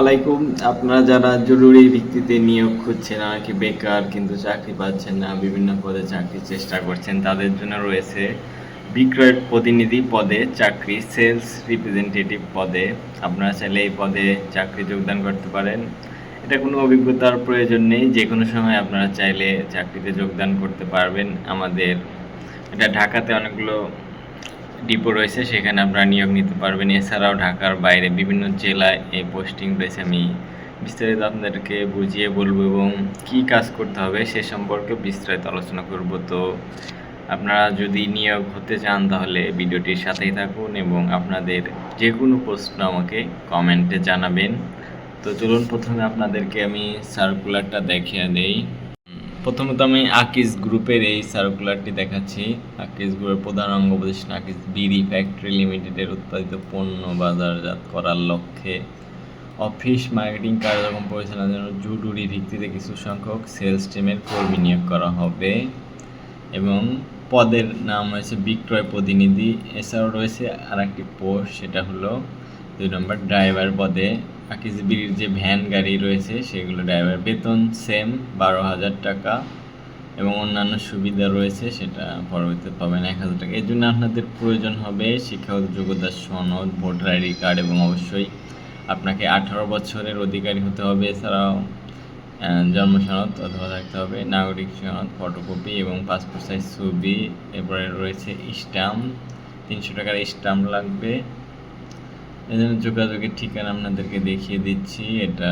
আলাইকুম। আপনারা যারা জরুরি ভিত্তিতে নিয়োগ খুঁজছেন আর কি বেকার কিন্তু চাকরি পাচ্ছেন না, বিভিন্ন পদে চাকরির চেষ্টা করছেন, তাদের জন্য রয়েছে বিক্রয় প্রতিনিধি পদে চাকরি, সেলস রিপ্রেজেন্টেটিভ পদে। আপনারা চাইলে এই পদে চাকরি যোগদান করতে পারেন। এটা কোনো অভিজ্ঞতার প্রয়োজন নেই যে কোনো সময় আপনারা চাইলে চাকরিতে যোগদান করতে পারবেন। আমাদের, এটা ঢাকাতে অনেকগুলো ডিপো রয়েছে, সেখানে আপনারা নিয়োগ নিতে পারবেন। এছাড়াও ঢাকার বাইরে বিভিন্ন জেলায় এই পোস্টিং রয়েছে। আমি বিস্তারিত আপনাদেরকে বুঝিয়ে বলব এবং কী কাজ করতে হবে সে সম্পর্কে বিস্তারিত আলোচনা করব। তো আপনারা যদি নিয়োগ হতে চান, তাহলে ভিডিওটির সাথেই থাকুন এবং আপনাদের যে কোনো প্রশ্ন আমাকে কমেন্টে জানাবেন। তো চলুন প্রথমে আপনাদেরকে আমি সার্কুলারটা দেখিয়ে দেই। প্রথমত আমি আকিজ গ্রুপের এই সার্কুলারটি দেখাচ্ছি। আকিজ গ্রুপের প্রধান অঙ্গ প্রতিষ্ঠান আকিজ বিড়ি ফ্যাক্টরি লিমিটেডের উৎপাদিত পণ্য বাজারজাত করার লক্ষ্যে। অফিস মার্কেটিং কার্যক্রম পরিচালনার জন্য জরুরি ভিত্তিতে কিছু সংখ্যক সেলস টিমের কর্মী নিয়োগ করা হবে। এবং পদের নাম রয়েছে বিক্রয় প্রতিনিধি। এছাড়াও রয়েছে আর একটি পোস্ট সেটা হলো দুই নম্বর ড্রাইভার পদে আকিজবির যে ভ্যান গাড়ি রয়েছে, সেগুলো ড্রাইভার বেতন সেম বারো হাজার টাকা এবং অন্যান্য সুবিধা রয়েছে, সেটা পরবর্তীতে পাবেন এক হাজার টাকা। এর জন্য আপনাদের প্রয়োজন হবে শিক্ষাগত যোগ্যতার সনদ, ভোটার আইডি কার্ড এবং অবশ্যই আপনাকে আঠারো বছরের অধিকারী হতে হবে। এছাড়াও জন্ম সনদ অথবা থাকতে হবে, নাগরিক সনদ, ফটোকপি এবং পাসপোর্ট সাইজ ছবি, এরপরে রয়েছে স্ট্যাম্প তিনশো টাকার স্ট্যাম্প লাগবে। এজন্য যোগাযোগের ঠিকানা আপনাদেরকে দেখিয়ে দিচ্ছি। এটা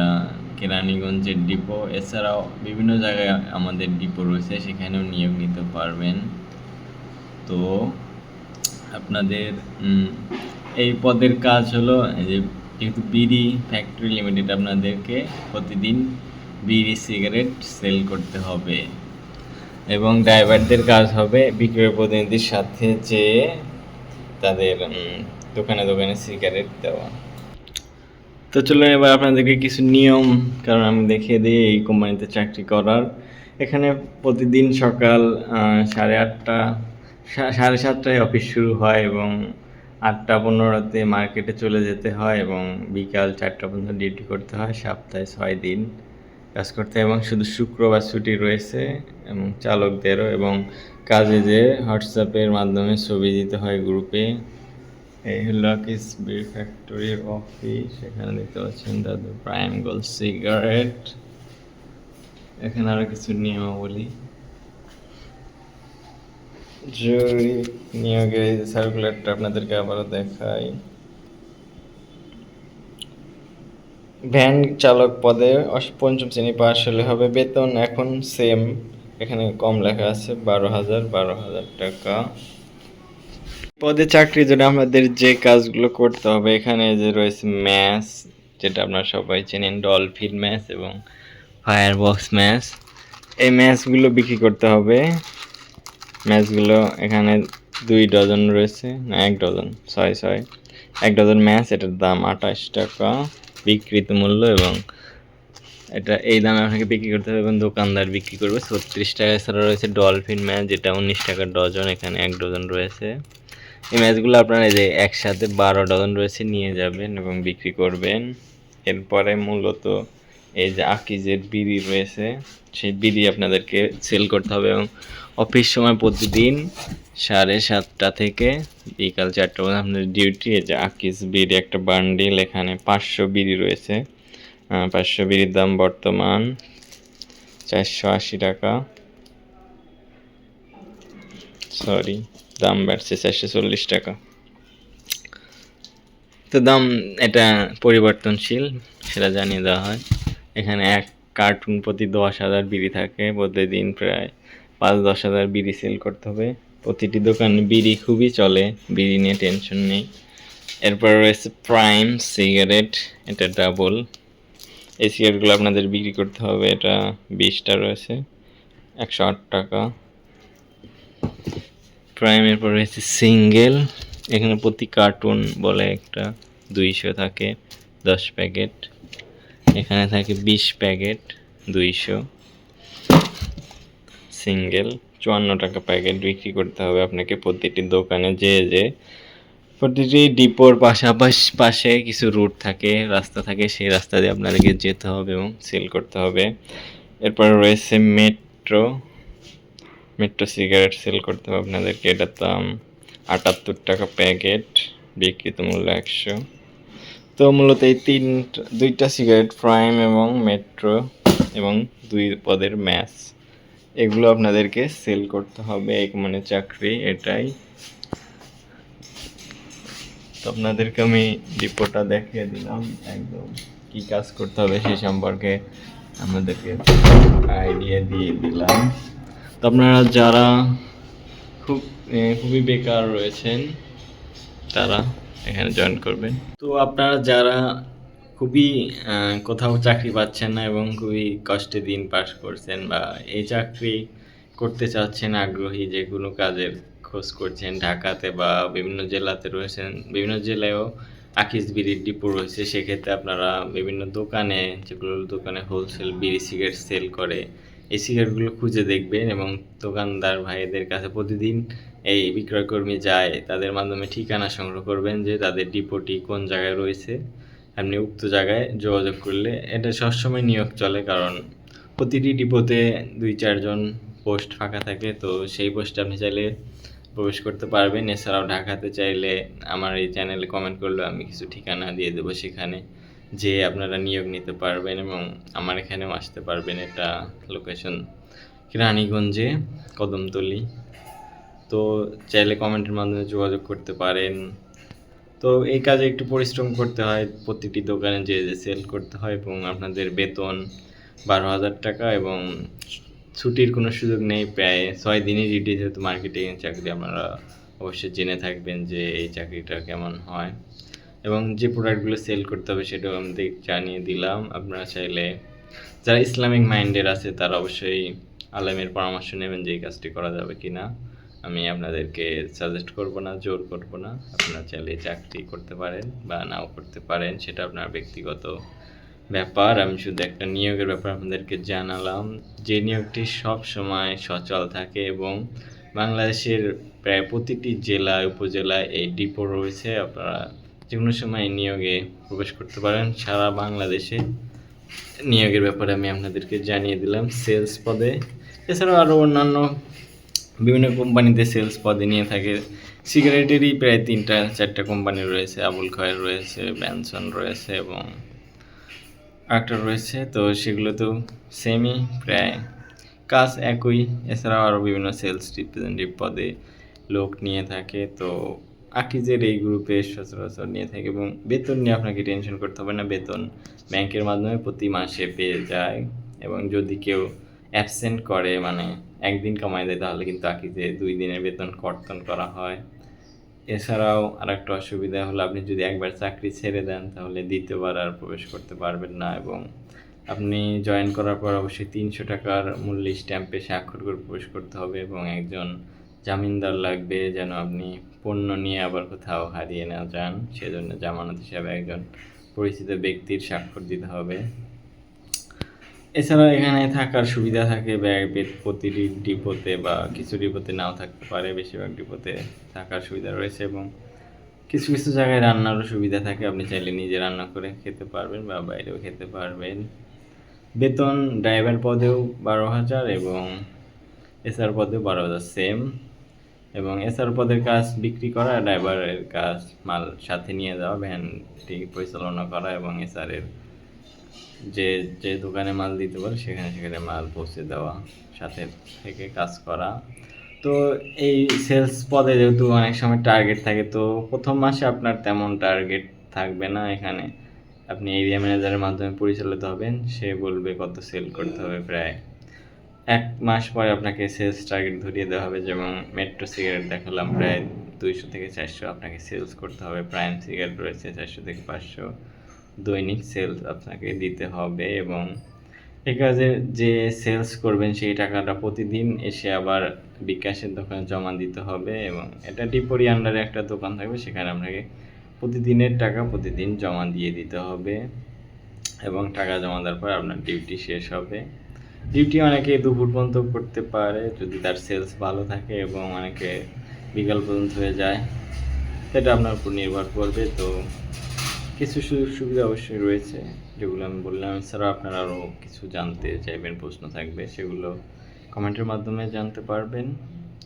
কেরানীগঞ্জের ডিপো। এছাড়াও বিভিন্ন জায়গায় আমাদের ডিপো রয়েছে, সেখানেও নিয়োগ নিতে পারবেন। তো আপনাদের এই পদের কাজ হলো এই যে যেহেতু বিড়ি ফ্যাক্টরি লিমিটেড আপনাদেরকে প্রতিদিন বিড়ি সিগারেট সেল করতে হবে এবং ড্রাইভারদের কাজ হবে বিক্রয় প্রতিনিধির সাথে যেয়ে তাদের দোকানে দোকানে সিগারেট দেওয়া। তো চলুন এবার আপনাদেরকে কিছু নিয়ম, কারণ আমি দেখিয়ে দিই এই কোম্পানিতে চাকরি করার। এখানে প্রতিদিন সকাল সাড়ে আটটা সাড়ে সাতটায় অফিস শুরু হয় এবং আটটা পনেরোতে মার্কেটে চলে যেতে হয় এবং বিকাল চারটা পর্যন্ত ডিউটি করতে হয়, সপ্তাহে ছয় দিন কাজ করতে হয় এবং শুধু শুক্রবার ছুটি রয়েছে এবং চালকদেরও এবং কাজে যে হোয়াটসঅ্যাপের মাধ্যমে ছবি দিতে হয় গ্রুপে। এই হলো কিস বির ফ্যাক্টরির অফিস এখানে দেখতে পাচ্ছেন দাদু প্রাইম গোল সিগারেট এখানে আরও কিছু নিয়মাবলী। জরুরি নিয়োগের এই সার্কুলারটা আপনাদেরকে আবারও দেখাই। ভ্যান চালক পদে পঞ্চম শ্রেণি পাশ হলে হবে বেতন, এখন সেম এখানে কম লেখা আছে, বারো হাজার বারো হাজার টাকা। পদে চাকরির জন্য আমাদের যে কাজগুলো করতে হবে, এখানে যে রয়েছে ম্যাচ যেটা আপনারা সবাই চেনেন ডলফিন ম্যাচ এবং ফায়ার বক্স ম্যাচ এই ম্যাচগুলো বিক্রি করতে হবে। ম্যাচগুলো এখানে দুই ডজন রয়েছে, না, এক ডজন ছয় ছয় এক ডজন ম্যাচ এটার দাম আঠাশ টাকা, বিক্রিত মূল্য এবং এটা, এই দামে আপনাকে বিক্রি করতে হবে এবং দোকানদার বিক্রি করবে। ছত্রিশ টাকা এছাড়া রয়েছে ডলফিন ম্যাচ যেটা উনিশ টাকা ডজন এখানে এক ডজন রয়েছে। এই ম্যাচগুলো আপনারা এই যে একসাথে বারো ডজন রয়েছে, নিয়ে যাবেন এবং বিক্রি করবেন। এরপরে মূলত এই যে আকিজের বিড়ি রয়েছে, সেই বিড়ি আপনাদেরকে সেল করতে হবে এবং অফিস সময় প্রতিদিন সাড়ে সাতটা থেকে বিকাল চারটা আপনাদের ডিউটি এই যে আকিজ বিড়ি একটা বান্ডিল এখানে পাঁচশো বিড়ি রয়েছে। পাঁচশো বিড়ির দাম বর্তমান চারশো আশি টাকা। সরি দাম বাড়ছে চারশো চল্লিশ টাকা। তো দাম এটা পরিবর্তনশীল, সেটা জানিয়ে দেওয়া হয়। এখানে এক কার্টুন প্রতি দশ হাজার বিড়ি থাকে, প্রতিদিন প্রায় পাঁচ দশ হাজার বিড়ি সেল করতে হবে। প্রতিটি দোকানে বিড়ি খুবই চলে, বিড়ি নিয়ে টেনশন নেই। এরপর রয়েছে প্রাইম সিগারেট এটা ডাবল এই সিগারেটগুলো আপনাদের বিক্রি করতে হবে, এটা বিশটা রয়েছে, একশো আট টাকা। প্রাইমের পর রয়েছে সিঙ্গেল। এখানে প্রতি কার্টুন বলে একটা দুইশো থাকে, দশ প্যাকেট। এখানে থাকে বিশ প্যাকেট, দুইশো। সিঙ্গেল, চুয়ান্ন টাকা প্যাকেট বিক্রি করতে হবে আপনাকে প্রতিটি দোকানে যে যে। প্রতিটি ডিপোর পাশাপাশি পাশে কিছু রুট থাকে, রাস্তা থাকে, সেই রাস্তা দিয়ে আপনাদেরকে যেতে হবে এবং সেল করতে হবে। এরপর রয়েছে মেট্রো। মেট্রো সিগারেট সেল করতে হবে আপনাদেরকে। এটার দাম আটাত্তর টাকা প্যাকেট, বিক্রিত মূল্য একশো। তো মূলত এই তিন, দুইটা সিগারেট প্রাইম এবং মেট্রো এবং দুই পদের ম্যাচ। এগুলো আপনাদেরকে সেল করতে হবে, এক মানে চাকরি, এটাই। তো আপনাদেরকে আমি ডিপোটা দেখিয়ে দিলাম, একদম কি কাজ করতে হবে সেই সম্পর্কে আমাদেরকে আইডিয়া দিয়ে দিলাম। আপনারা যারা খুব খুবই বেকার রয়েছেন, তারা এখানে জয়েন করবেন। তো আপনারা যারা খুবই কোথাও চাকরি পাচ্ছেন না এবং খুবই কষ্টে দিন পাস করছেন বা এই চাকরি করতে চাচ্ছেন, আগ্রহী যে কোনো কাজের খোঁজ করছেন, ঢাকাতে বা বিভিন্ন জেলাতে রয়েছেন, বিভিন্ন জেলায়ও আকিস বিড়ির ডিপো রয়েছে, সেক্ষেত্রে আপনারা বিভিন্ন দোকানে, যেগুলো দোকানে হোলসেল বিড়ি সিগারেট সেল করে এই সিগারেটগুলো খুঁজে দেখবেন এবং দোকানদার ভাইদের কাছে প্রতিদিন এই বিক্রয়কর্মী যায়, তাদের মাধ্যমে ঠিকানা সংগ্রহ করবেন যে তাদের ডিপোটি কোন জায়গায় রয়েছে। আপনি উক্ত জায়গায় যোগাযোগ করলে এটা সবসময় নিয়োগ চলে কারণ প্রতিটি ডিপোতে দুই চারজন পোস্ট ফাঁকা থাকে, তো সেই পোস্টে আপনি চাইলে প্রবেশ করতে পারবেন। এছাড়াও ঢাকাতে চাইলে আমার এই চ্যানেলে কমেন্ট করলে আমি কিছু ঠিকানা দিয়ে দেবো সেখানে। যে আপনারা নিয়োগ নিতে পারবেন এবং আমার এখানেও আসতে পারবেন এটা লোকেশন রানীগঞ্জে, কদমতলি। তো চাইলে কমেন্টের মাধ্যমে যোগাযোগ করতে পারেন। তো এই কাজে একটু পরিশ্রম করতে হয়, প্রতিটি দোকানে যে যে সেল করতে হয় এবং আপনাদের বেতন বারো হাজার টাকা এবং ছুটির কোনো সুযোগ নেই, প্রায় ছয় দিনই ডিউটি যেহেতু মার্কেটিং চাকরি আপনারা অবশ্যই জেনে থাকবেন যে এই চাকরিটা কেমন হয়। এবং যে প্রোডাক্টগুলো সেল করতে হবে সেটাও আমাদের জানিয়ে দিলাম। আপনারা চাইলে যারা ইসলামিক মাইন্ডের আছে, তারা অবশ্যই আলেমের পরামর্শ নেবেন যে এই কাজটি করা যাবে কি না আমি আপনাদেরকে সাজেস্ট করব না, জোর করব না। আপনারা চাইলে চাকরি করতে পারেন বা নাও করতে পারেন, সেটা আপনার ব্যক্তিগত ব্যাপার। আমি শুধু একটা নিয়োগের ব্যাপার আপনাদেরকে জানালাম। যে নিয়োগটি সব সময় সচল থাকে এবং বাংলাদেশের প্রায় প্রতিটি জেলায়, উপজেলায় এই ডিপো রয়েছে। আপনারা যে কোনো সময় নিয়োগে প্রবেশ করতে পারেন। সারা বাংলাদেশে নিয়োগের ব্যাপারে আমি আপনাদেরকে জানিয়ে দিলাম সেলস পদে। এছাড়াও আরও অন্যান্য বিভিন্ন কোম্পানিতে সেলস পদে নিয়ে থাকে। সিগারেটেরই প্রায় তিনটা, চারটা কোম্পানি রয়েছে। আবুল খয়ের রয়েছে, ব্যানসন রয়েছে এবং আরেকটা রয়েছে। তো সেগুলো তো সেমই প্রায় কাজ একই। এছাড়াও আরও বিভিন্ন সেলস রিপ্রেজেন্টেটিভ পদে লোক নিয়ে থাকে। তো আকিজের এই গ্রুপে সচরাচর নিয়ে থাকে এবং বেতন নিয়ে আপনাকে টেনশন করতে হবে না। বেতন ব্যাংকের মাধ্যমে প্রতি মাসে পেয়ে যায় এবং যদি কেউ অ্যাবসেন্ট করে মানে একদিন কামাই দেয়, তাহলে কিন্তু আকিজে দুই দিনের বেতন কর্তন করা হয়। এছাড়াও আরেকটা অসুবিধা হলো, আপনি যদি একবার চাকরি ছেড়ে দেন, তাহলে দ্বিতীয়বার আর প্রবেশ করতে পারবেন না এবং আপনি জয়েন করার পর অবশ্যই তিনশো টাকার মূল্য স্ট্যাম্পে স্বাক্ষর করে প্রবেশ করতে হবে এবং একজন জামিনদার লাগবে, যেন আপনি পণ্য নিয়ে আবার কোথাও হারিয়ে না যান। সেজন্য জামানত হিসাবে একজন পরিচিত ব্যক্তির স্বাক্ষর দিতে হবে। এছাড়া এখানে থাকার সুবিধা থাকে ব্যয় প্রতিটি ডিপোতে বা কিছু ডিপোতে নাও থাকতে পারে, বেশিরভাগ ডিপোতে থাকার সুবিধা রয়েছে এবং কিছু কিছু জায়গায় রান্নারও সুবিধা থাকে। আপনি চাইলে নিজে রান্না করে খেতে পারবেন বা বাইরেও খেতে পারবেন। বেতন ড্রাইভার পদেও বারো হাজার এবং এসআর পদেও বারো হাজার, সেম। এবং এসআর পদের কাজ বিক্রি করা, ড্রাইভারের কাজ, মাল সাথে নিয়ে যাওয়া ভ্যানটি পরিচালনা করা এবং এসআরের যে যে দোকানে মাল দিতে পারে সেখানে সেখানে মাল পৌঁছে দেওয়া, সাথে থেকে কাজ করা। তো এই সেলস পদে যেহেতু অনেক সময় টার্গেট থাকে, তো প্রথম মাসে আপনার তেমন টার্গেট থাকবে না এখানে। আপনি এরিয়া ম্যানেজারের মাধ্যমে পরিচালিত হবেন, সে বলবে কত সেল করতে হবে প্রায় এক মাস পরে আপনাকে সেলস টার্গেট ধরিয়ে দেওয়া হবে যেমন মেট্রো সিগারেট দেখালাম, প্রায় দুইশো থেকে চারশো আপনাকে সেলস করতে হবে। প্রাইম সিগারেট রয়েছে চারশো থেকে পাঁচশো দৈনিক সেলস আপনাকে দিতে হবে এবং এই কাজে যে সেলস করবেন সেই টাকাটা প্রতিদিন এসে আবার বিকাশের দোকানে জমা দিতে হবে এবং এটা ডিপোরি আন্ডারে একটা দোকান থাকবে, সেখানে আপনাকে প্রতিদিনের টাকা প্রতিদিন জমা দিয়ে দিতে হবে এবং টাকা জমা দেওয়ার পর আপনার ডিউটি শেষ হবে। ডিউটি অনেকে দুপুর পর্যন্ত করতে পারে, যদি তার সেলস ভালো থাকে এবং অনেকে বিকাল পর্যন্ত হয়ে যায়, সেটা আপনার উপর নির্ভর করবে। তো কিছু সুযোগ সুবিধা অবশ্যই রয়েছে, যেগুলো আমি বললাম। এছাড়াও আপনারা আরও কিছু জানতে চাইবেন, প্রশ্ন থাকবে, সেগুলো কমেন্টের মাধ্যমে জানতে পারবেন।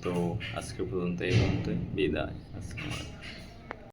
তো আজকে পর্যন্ত এই পর্যন্ত বিদায়। আলাইকুম।